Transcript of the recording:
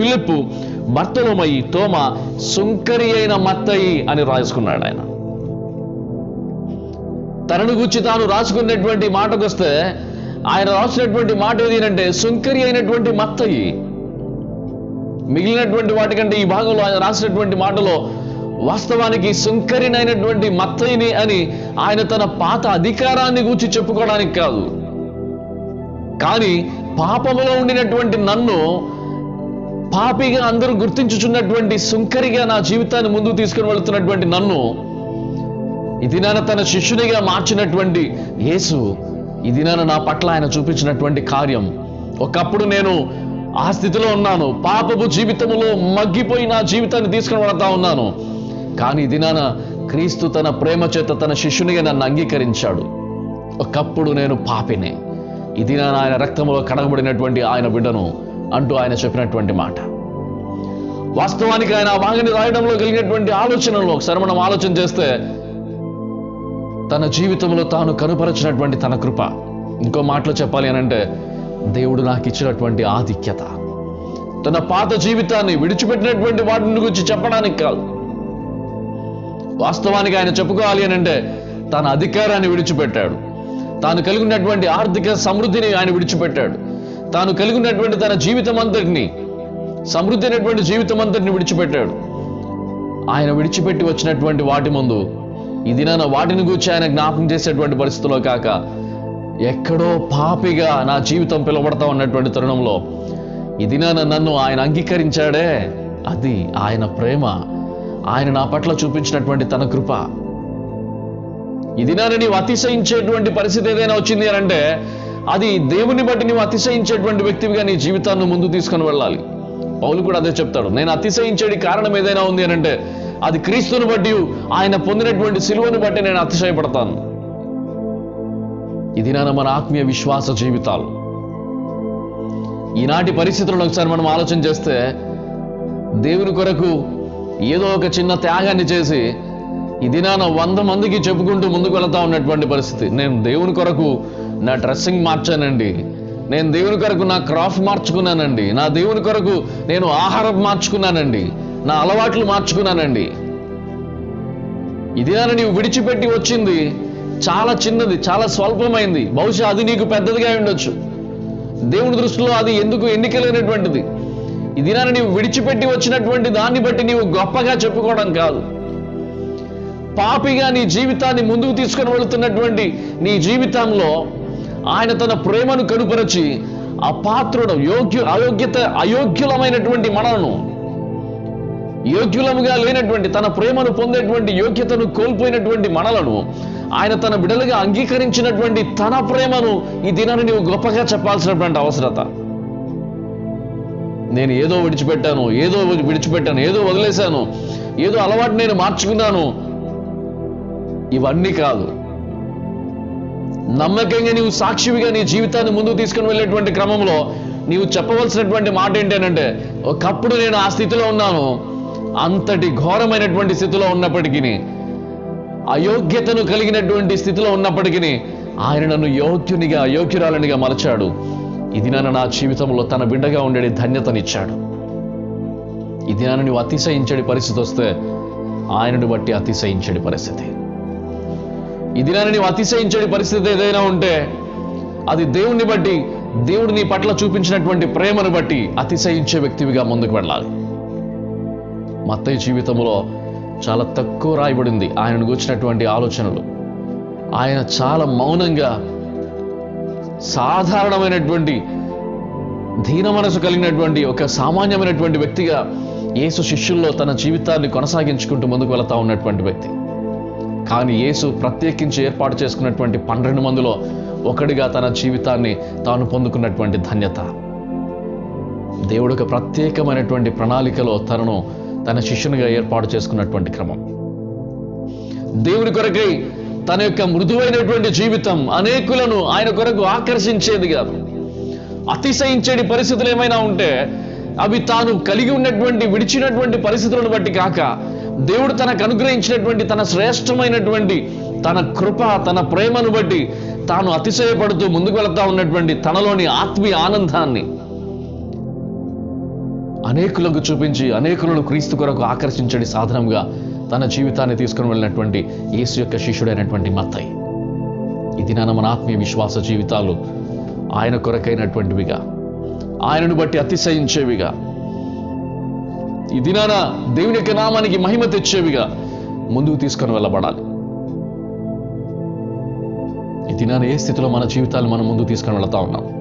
Philip Bartholomew తోమ సుంకరి అయిన మత్తయి అని రాసుకున్నాడు ఆయన. తనను గుచ్చి తాను రాసుకున్నటువంటి మాటకు వస్తే ఆయన రాసినటువంటి మాట ఏది అంటే సుంకరి అయినటువంటి మత్తయి. మిగిలినటువంటి వాటికంటే ఈ భాగంలో ఆయన రాసినటువంటి మాటలో వాస్తవానికి సుంకరినైనటువంటి మత్తయిని అని ఆయన తన పాత అధికారాన్ని గూర్చి చెప్పుకోవడానికి కాదు. కానీ పాపములో ఉండినటువంటి నన్ను పాపిగా అందరూ గుర్తించుచున్నటువంటి సుంకరిగా నా జీవితాన్ని ముందుకు తీసుకుని వెళుతున్నటువంటి నన్ను ఇది నాన్న తన శిష్యునిగా మార్చినటువంటి యేసు ఇది నాన్న నా పట్ల ఆయన చూపించినటువంటి కార్యం. ఒకప్పుడు నేను ఆ స్థితిలో ఉన్నాను. పాపపు జీవితంలో మగ్గిపోయి నా జీవితాన్ని తీసుకుని వెళతా ఉన్నాను. కానీ ఇది నాన్న క్రీస్తు తన ప్రేమ చేత తన శిష్యునిగా నన్ను అంగీకరించాడు. ఒకప్పుడు నేను పాపినే. ఇది నా ఆయన రక్తంలో కడగబడినటువంటి ఆయన బిడ్డను అంటూ ఆయన చెప్పినటువంటి మాట. వాస్తవానికి ఆయన ఆ రాయడంలో కలిగినటువంటి ఆలోచనలో ఒకసారి మనం ఆలోచన చేస్తే తన జీవితంలో తాను కనుపరచినటువంటి తన కృప. ఇంకో మాటలో చెప్పాలి అని అంటే దేవుడు నాకు ఇచ్చినటువంటి ఆధిక్యత. తన పాత జీవితాన్ని విడిచిపెట్టినటువంటి వాటిని గురించి చెప్పడానికి కాదు. వాస్తవానికి ఆయన చెప్పుకోవాలి అని అంటే తన అధికారాన్ని విడిచిపెట్టాడు. తాను కలిగినటువంటి ఆర్థిక సమృద్ధిని ఆయన విడిచిపెట్టాడు. తాను కలిగి ఉన్నటువంటి తన జీవితం అంతటిని సమృద్ధి అయినటువంటి జీవితం అంతటిని విడిచిపెట్టాడు. ఆయన విడిచిపెట్టి వచ్చినటువంటి వాటి ముందు ఈ దినాన వాటిని గురించి ఆయన జ్ఞాపకం చేసేటువంటి పరిస్థితిలో కాక ఎక్కడో పాపిగా నా జీవితం పిలువబడతా ఉన్నటువంటి తరుణంలో ఈ దినాన నన్ను ఆయన అంగీకరించాడే అది ఆయన ప్రేమ. ఆయన నా పట్ల చూపించినటువంటి తన కృప. ఈ దినాన నీవు అతిశయించేటువంటి పరిస్థితి ఏదైనా వచ్చింది అని అంటే అది దేవుని బట్టి నీవు అతిశయించేటువంటి వ్యక్తివిగా నీ జీవితాన్ని ముందు తీసుకొని వెళ్ళాలి. పౌలు కూడా అదే చెప్తాడు. నేను అతిశయించేది కారణం ఏదైనా ఉంది అని అంటే అది క్రీస్తుని బట్టి ఆయన పొందినటువంటి సిలువను బట్టి నేను అతిశయపడతాను. ఇది నాన్న మన ఆత్మీయ విశ్వాస జీవితాలు. ఈనాటి పరిస్థితులను ఒకసారి మనం ఆలోచన చేస్తే దేవుని కొరకు ఏదో ఒక చిన్న త్యాగాన్ని చేసి ఇది నాన్న వంద మందికి చెప్పుకుంటూ ముందుకు వెళతా ఉన్నటువంటి పరిస్థితి. నేను దేవుని కొరకు నా డ్రెస్సింగ్ మార్చానండి. నేను దేవుని కొరకు నా క్రాఫ్ట్ మార్చుకున్నానండి. నా దేవుని కొరకు నేను ఆహారం మార్చుకున్నానండి. నా అలవాట్లు మార్చుకున్నానండి. ఇదేనా నీవు విడిచిపెట్టి వచ్చింది. చాలా చిన్నది చాలా స్వల్పమైంది. బహుశా అది నీకు పెద్దదిగా ఉండొచ్చు. దేవుని దృష్టిలో అది ఎందుకు ఎన్నికలైనటువంటిది? ఇది నాన్న నీవు విడిచిపెట్టి వచ్చినటువంటి దాన్ని బట్టి నీవు గొప్పగా చెప్పుకోవడం కాదు. పాపిగా నీ జీవితాన్ని ముందుకు తీసుకొని వెళుతున్నటువంటి నీ జీవితంలో ఆయన తన ప్రేమను కనుపరచి అపాత్రుడు యోగ్య అయోగ్యత అయోగ్యులమైనటువంటి మనలను యోగ్యులముగా లేనటువంటి తన ప్రేమను పొందేటువంటి యోగ్యతను కోల్పోయినటువంటి మనలను ఆయన తన బిడలుగా అంగీకరించినటువంటి తన ప్రేమను ఈ దినాన్ని నీవు గొప్పగా చెప్పాల్సినటువంటి అవసరత. నేను ఏదో విడిచిపెట్టాను ఏదో విడిచిపెట్టాను ఏదో వదిలేశాను ఏదో అలవాటు నేను మార్చుకున్నాను. ఇవన్నీ కాదు. నమ్మకంగా నీవు సాక్షివిగా నీ జీవితాన్ని ముందుకు తీసుకుని వెళ్ళేటువంటి క్రమంలో నీవు చెప్పవలసినటువంటి మాట ఏంటంటే ఒకప్పుడు నేను ఆ స్థితిలో ఉన్నాను. అంతటి ఘోరమైనటువంటి స్థితిలో ఉన్నప్పటికీ అయోగ్యతను కలిగినటువంటి స్థితిలో ఉన్నప్పటికీ ఆయన నన్ను యోగ్యునిగా అయోగ్యురాలనిగా మలచాడు. ఇది నన్ను నా జీవితంలో తన బిడ్డగా ఉండే ధన్యతనిచ్చాడు. ఇది నన్ను నువ్వు అతిశయించడి పరిస్థితి వస్తే ఆయనను బట్టి అతిశయించడి పరిస్థితి. ఇది నన్ను నీవు అతిశయించే పరిస్థితి ఏదైనా ఉంటే అది దేవుణ్ణి బట్టి దేవుడు నీ పట్ల చూపించినటువంటి ప్రేమను బట్టి అతిశయించే వ్యక్తివిగా ముందుకు వెళ్ళాలి. మత్తయ్య జీవితంలో చాలా తక్కువ రాయబడింది ఆయనను కూర్చున్నటువంటి ఆలోచనలు. ఆయన చాలా మౌనంగా సాధారణమైనటువంటి దీన మనసు కలిగినటువంటి ఒక సామాన్యమైనటువంటి వ్యక్తిగా యేసు శిష్యుల్లో తన జీవితాన్ని కొనసాగించుకుంటూ ముందుకు వెళతా ఉన్నటువంటి వ్యక్తి. కానీ యేసు ప్రత్యేకించి ఏర్పాటు చేసుకున్నటువంటి పన్నెండు మందిలో ఒకడిగా తన జీవితాన్ని తాను పొందుకున్నటువంటి ధన్యత. దేవుడు ఒక ప్రత్యేకమైనటువంటి ప్రణాళికలో తనను తన శిష్యునిగా ఏర్పాటు చేసుకున్నటువంటి క్రమం. దేవుడి కొరకై తన యొక్క మృదువైనటువంటి జీవితం అనేకులను ఆయన కొరకు ఆకర్షించేది కాదు. అతిశయించేటి పరిస్థితులు ఏమైనా ఉంటే అవి తాను కలిగి ఉన్నటువంటి విడిచినటువంటి పరిస్థితులను బట్టి కాక దేవుడు తనకు అనుగ్రహించినటువంటి తన శ్రేష్టమైనటువంటి తన కృప తన ప్రేమను బట్టి తాను అతిశయపడుతూ ముందుకు వెళతా ఉన్నటువంటి తనలోని ఆత్మీయ ఆనందాన్ని అనేకులకు చూపించి అనేకులను క్రీస్తు కొరకు ఆకర్షించడి సాధనంగా తన జీవితాన్ని తీసుకుని వెళ్ళినటువంటి యేసు యొక్క శిష్యుడైనటువంటి మత్తయ్య ఇది నాన్న మన ఆత్మీయ విశ్వాస జీవితాలు ఆయన కొరకైనటువంటివిగా ఆయనను బట్టి అతిశయించేవిగా ఈ దినాన దేవుని యొక్క నామానికి మహిమ తెచ్చేవిగా ముందుకు తీసుకొని వెళ్ళబడాలి. ఈ దినాన ఏ స్థితిలో మన జీవితాలు మనం ముందుకు తీసుకొని వెళ్తా ఉన్నాం?